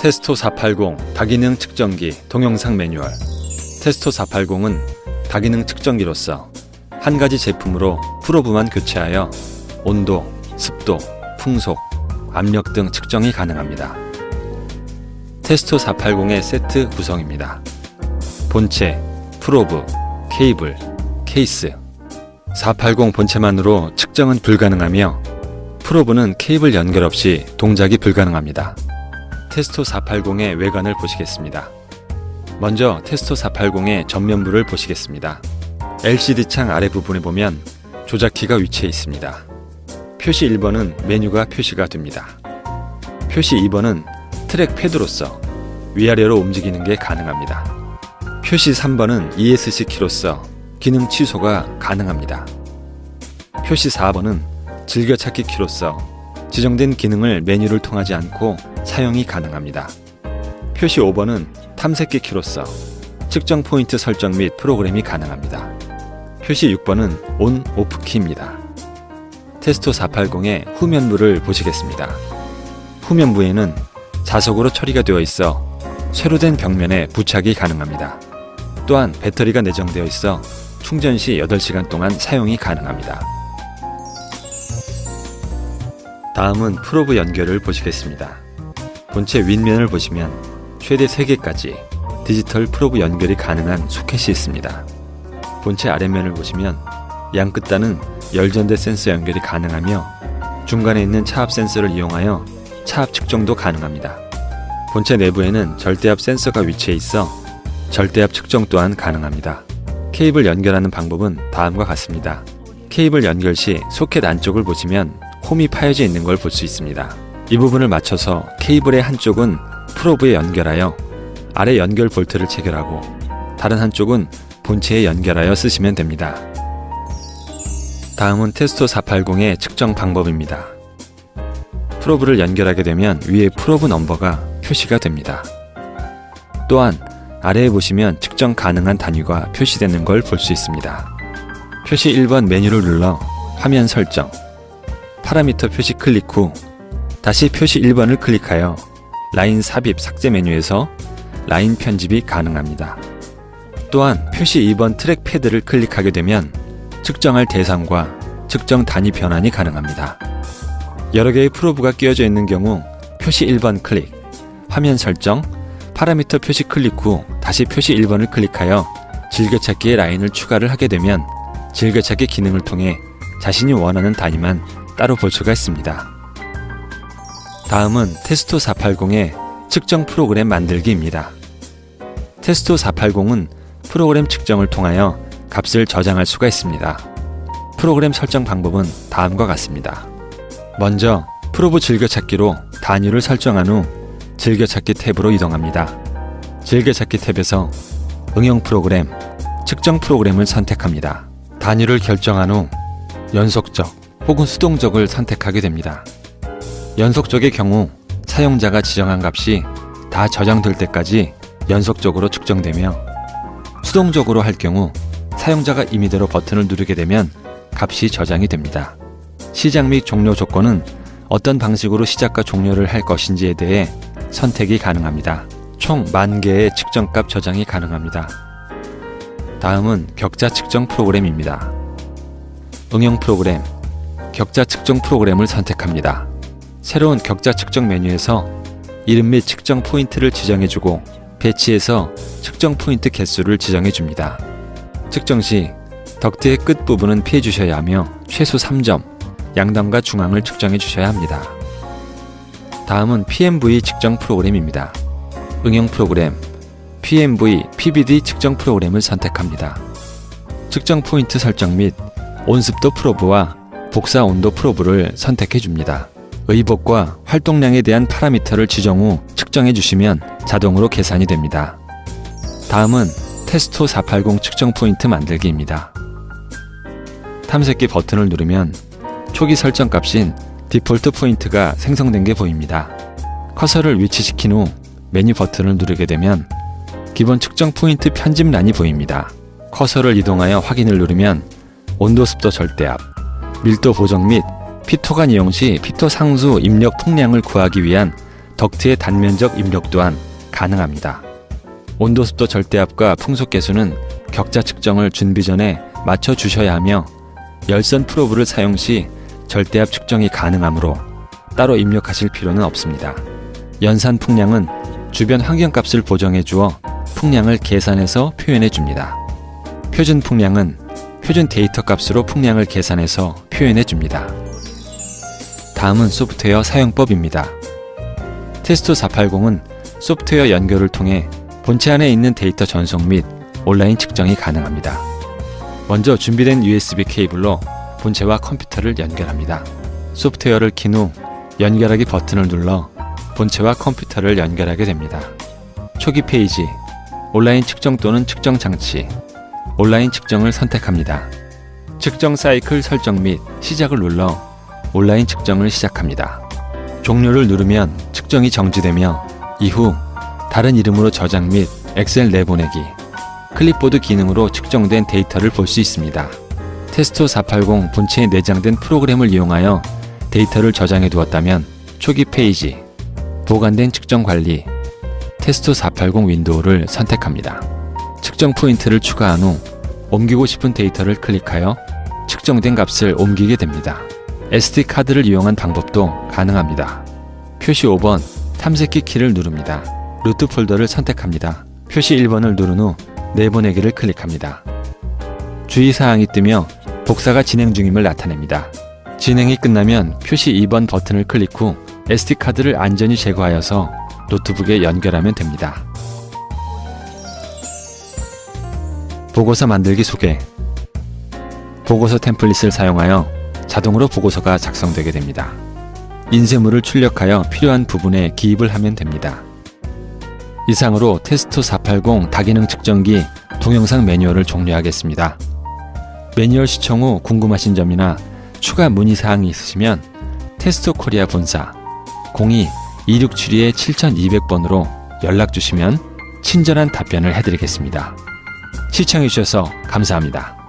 테스토 480 다기능 측정기 동영상 매뉴얼 테스토 480은 다기능 측정기로서 한 가지 제품으로 프로브만 교체하여 온도, 습도, 풍속, 압력 등 측정이 가능합니다. 테스토 480의 세트 구성입니다. 본체, 프로브, 케이블, 케이스 480 본체만으로 측정은 불가능하며 프로브는 케이블 연결 없이 동작이 불가능합니다. 테스토 480의 외관을 보시겠습니다. 먼저 테스토 480의 전면부를 보시겠습니다. LCD 창 아래 부분에 보면 조작키가 위치해 있습니다. 표시 1번은 메뉴가 표시가 됩니다. 표시 2번은 트랙 패드로서 위아래로 움직이는 게 가능합니다. 표시 3번은 ESC 키로서 기능 취소가 가능합니다. 표시 4번은 즐겨찾기 키로서 지정된 기능을 메뉴를 통하지 않고 사용이 가능합니다. 표시 5번은 탐색기 키로서 측정 포인트 설정 및 프로그램이 가능합니다. 표시 6번은 온, 오프 키입니다. 테스토 480의 후면부를 보시겠습니다. 후면부에는 자석으로 처리가 되어 있어 쇠로된 벽면에 부착이 가능합니다. 또한 배터리가 내정되어 있어 충전 시 8시간 동안 사용이 가능합니다. 다음은 프로브 연결을 보시겠습니다. 본체 윗면을 보시면 최대 3개까지 디지털 프로브 연결이 가능한 소켓이 있습니다. 본체 아랫면을 보시면 양 끝단은 열전대 센서 연결이 가능하며 중간에 있는 차압 센서를 이용하여 차압 측정도 가능합니다. 본체 내부에는 절대압 센서가 위치해 있어 절대압 측정 또한 가능합니다. 케이블 연결하는 방법은 다음과 같습니다. 케이블 연결 시 소켓 안쪽을 보시면 홈이 파여져 있는 걸 볼 수 있습니다. 이 부분을 맞춰서 케이블의 한쪽은 프로브에 연결하여 아래 연결 볼트를 체결하고 다른 한쪽은 본체에 연결하여 쓰시면 됩니다. 다음은 테스토 480의 측정 방법입니다. 프로브를 연결하게 되면 위에 프로브 넘버가 표시가 됩니다. 또한 아래에 보시면 측정 가능한 단위가 표시되는 걸 볼 수 있습니다. 표시 1번 메뉴를 눌러 화면 설정, 파라미터 표시 클릭 후 다시 표시 1번을 클릭하여 라인 삽입 삭제 메뉴에서 라인 편집이 가능합니다. 또한 표시 2번 트랙 패드를 클릭하게 되면 측정할 대상과 측정 단위 변환이 가능합니다. 여러 개의 프로브가 끼워져 있는 경우 표시 1번 클릭, 화면 설정, 파라미터 표시 클릭 후 다시 표시 1번을 클릭하여 즐겨찾기의 라인을 추가를 하게 되면 즐겨찾기 기능을 통해 자신이 원하는 단위만 따로 볼 수가 있습니다. 다음은 테스토 480의 측정 프로그램 만들기입니다. 테스토 480은 프로그램 측정을 통하여 값을 저장할 수가 있습니다. 프로그램 설정 방법은 다음과 같습니다. 먼저 프로브 즐겨찾기로 단위를 설정한 후 즐겨찾기 탭으로 이동합니다. 즐겨찾기 탭에서 응용 프로그램, 측정 프로그램을 선택합니다. 단위를 결정한 후 연속적 혹은 수동적을 선택하게 됩니다. 연속적의 경우 사용자가 지정한 값이 다 저장될 때까지 연속적으로 측정되며 수동적으로 할 경우 사용자가 임의대로 버튼을 누르게 되면 값이 저장이 됩니다. 시작 및 종료 조건은 어떤 방식으로 시작과 종료를 할 것인지에 대해 선택이 가능합니다. 총만 개의 측정값 저장이 가능합니다. 다음은 격자 측정 프로그램입니다. 응용 프로그램, 격자 측정 프로그램을 선택합니다. 새로운 격자 측정 메뉴에서 이름 및 측정 포인트를 지정해주고 배치해서 측정 포인트 개수를 지정해줍니다. 측정 시 덕트의 끝 부분은 피해 주셔야 하며 최소 3점, 양단과 중앙을 측정해 주셔야 합니다. 다음은 PMV 측정 프로그램입니다. 응용 프로그램 PMV PBD 측정 프로그램을 선택합니다. 측정 포인트 설정 및 온습도 프로브와 복사 온도 프로브를 선택해 줍니다. 의복과 활동량에 대한 파라미터를 지정 후 측정해 주시면 자동으로 계산이 됩니다. 다음은 테스토 480 측정 포인트 만들기입니다. 탐색기 버튼을 누르면 초기 설정 값인 디폴트 포인트가 생성된 게 보입니다. 커서를 위치시킨 후 메뉴 버튼을 누르게 되면 기본 측정 포인트 편집란이 보입니다. 커서를 이동하여 확인을 누르면 온도 습도 절대 압, 밀도 보정 및 피토간 이용 시 피토 상수 입력 통량을 구하기 위한 덕트의 단면적 입력 또한 가능합니다. 온도 습도 절대압과 풍속 계수는 격자 측정을 준비 전에 맞춰 주셔야 하며 열선 프로브를 사용 시 절대압 측정이 가능하므로 따로 입력하실 필요는 없습니다. 연산 풍량은 주변 환경값을 보정해 주어 풍량을 계산해서 표현해 줍니다. 표준 풍량은 표준 데이터 값으로 풍량을 계산해서 표현해 줍니다. 다음은 소프트웨어 사용법입니다. 테스토 480은 소프트웨어 연결을 통해 본체 안에 있는 데이터 전송 및 온라인 측정이 가능합니다. 먼저 준비된 USB 케이블로 본체와 컴퓨터를 연결합니다. 소프트웨어를 킨 후 연결하기 버튼을 눌러 본체와 컴퓨터를 연결하게 됩니다. 초기 페이지, 온라인 측정 또는 측정 장치, 온라인 측정을 선택합니다. 측정 사이클 설정 및 시작을 눌러 온라인 측정을 시작합니다. 종료를 누르면 측정이 정지되며 이후 다른 이름으로 저장 및 엑셀 내보내기, 클립보드 기능으로 측정된 데이터를 볼 수 있습니다. 테스토 480 본체에 내장된 프로그램을 이용하여 데이터를 저장해 두었다면 초기 페이지, 보관된 측정 관리, 테스토 480 윈도우를 선택합니다. 측정 포인트를 추가한 후 옮기고 싶은 데이터를 클릭하여 측정된 값을 옮기게 됩니다. SD 카드를 이용한 방법도 가능합니다. 표시 5번 탐색기 키를 누릅니다. 루트 폴더를 선택합니다. 표시 1번을 누른 후 내보내기를 클릭합니다. 주의사항이 뜨며 복사가 진행 중임을 나타냅니다. 진행이 끝나면 표시 2번 버튼을 클릭 후 SD카드를 안전히 제거하여서 노트북에 연결하면 됩니다. 보고서 만들기 소개 보고서 템플릿을 사용하여 자동으로 보고서가 작성되게 됩니다. 인쇄물을 출력하여 필요한 부분에 기입을 하면 됩니다. 이상으로 테스토 480 다기능 측정기 동영상 매뉴얼을 종료하겠습니다. 매뉴얼 시청 후 궁금하신 점이나 추가 문의 사항이 있으시면 테스토 코리아 본사 02-2672-7200번으로 연락 주시면 친절한 답변을 해드리겠습니다. 시청해주셔서 감사합니다.